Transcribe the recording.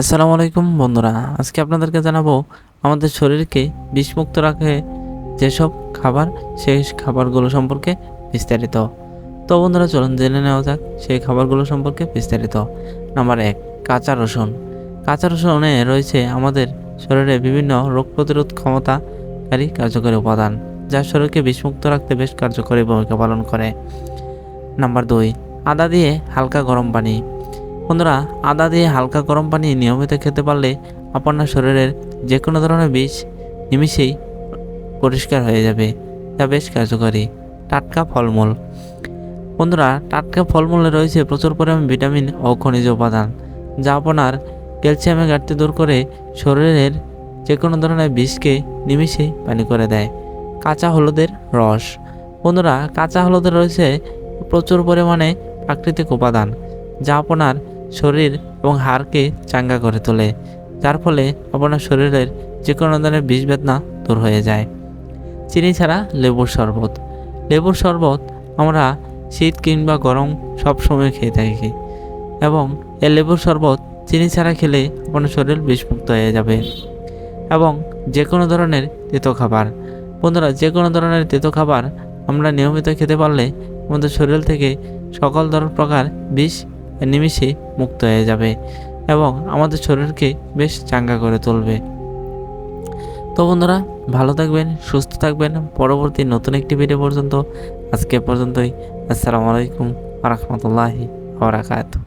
আসসালামু আলাইকুম বন্ধুরা, আজকে আপনাদেরকে জানাব আমাদের শরীরকে বিষমুক্ত রাখে যেসব খাবার, সেই খাবারগুলো সম্পর্কে বিস্তারিত। তো বন্ধুরা, চলুন জেনে নেওয়া যাক সেই খাবারগুলো সম্পর্কে বিস্তারিত। নাম্বার এক, কাঁচা রসুন। কাঁচা রসুনে রয়েছে আমাদের শরীরে বিভিন্ন রোগ প্রতিরোধ ক্ষমতাকারী কার্যকরী উপাদান, যা শরীরকে বিষমুক্ত রাখতে বেশ কার্যকরী ভূমিকা পালন করে। নাম্বার দুই, আদা দিয়ে হালকা গরম পানি। বন্ধুরা, আদা দিয়ে হালকা গরম পানি নিয়মিত খেতে পারলে আপনার শরীরের যে কোনো ধরনের বিষ নিমিষেই পরিষ্কার হয়ে যাবে। যা বেশ কার্যকরী। টাটকা ফলমূল। বন্ধুরা, টাটকা ফলমূলে রয়েছে প্রচুর পরিমাণ ভিটামিন ও খনিজ উপাদান, যা আপনার ক্যালসিয়ামের ঘাটতি দূর করে শরীরের যে কোনো ধরনের বিষকে নিমিষেই পানি করে দেয়। কাঁচা হলুদের রস। বন্ধুরা, কাঁচা হলুদে রয়েছে প্রচুর পরিমাণে প্রাকৃতিক উপাদান, যা আপনার শরীর এবং হাড়কে চাঙ্গা করে তোলে, যার ফলে আপনার শরীরের যে কোনো ধরনের বিষ বেদনা দূর হয়ে যায়। চিনি ছাড়া লেবুর শরবত। লেবুর শরবত আমরা শীত কিংবা গরম সব সময় খেয়ে থাকি এবং এই লেবুর শরবত চিনি ছাড়া খেলে আপনার শরীর বিষমুক্ত হয়ে যাবে এবং যে কোনো ধরনের তেতো খাবার। বন্ধুরা যে কোনো ধরনের তেতো খাবার আমরা নিয়মিত খেতে পারলে আমাদের শরীর থেকে সকল ধরনের প্রকার বিষ নিমিষে মুক্ত হয়ে যাবে এবং আমাদের শরীরকে বেশ চাঙ্গা করে তুলবে। তো বন্ধুরা, ভালো থাকবেন, সুস্থ থাকবেন। পরবর্তী নতুন একটি ভিডিও পর্যন্ত, আজকে পর্যন্তই। আসসালামু আলাইকুম রহমতুল্লাহি আবরাকাতুহ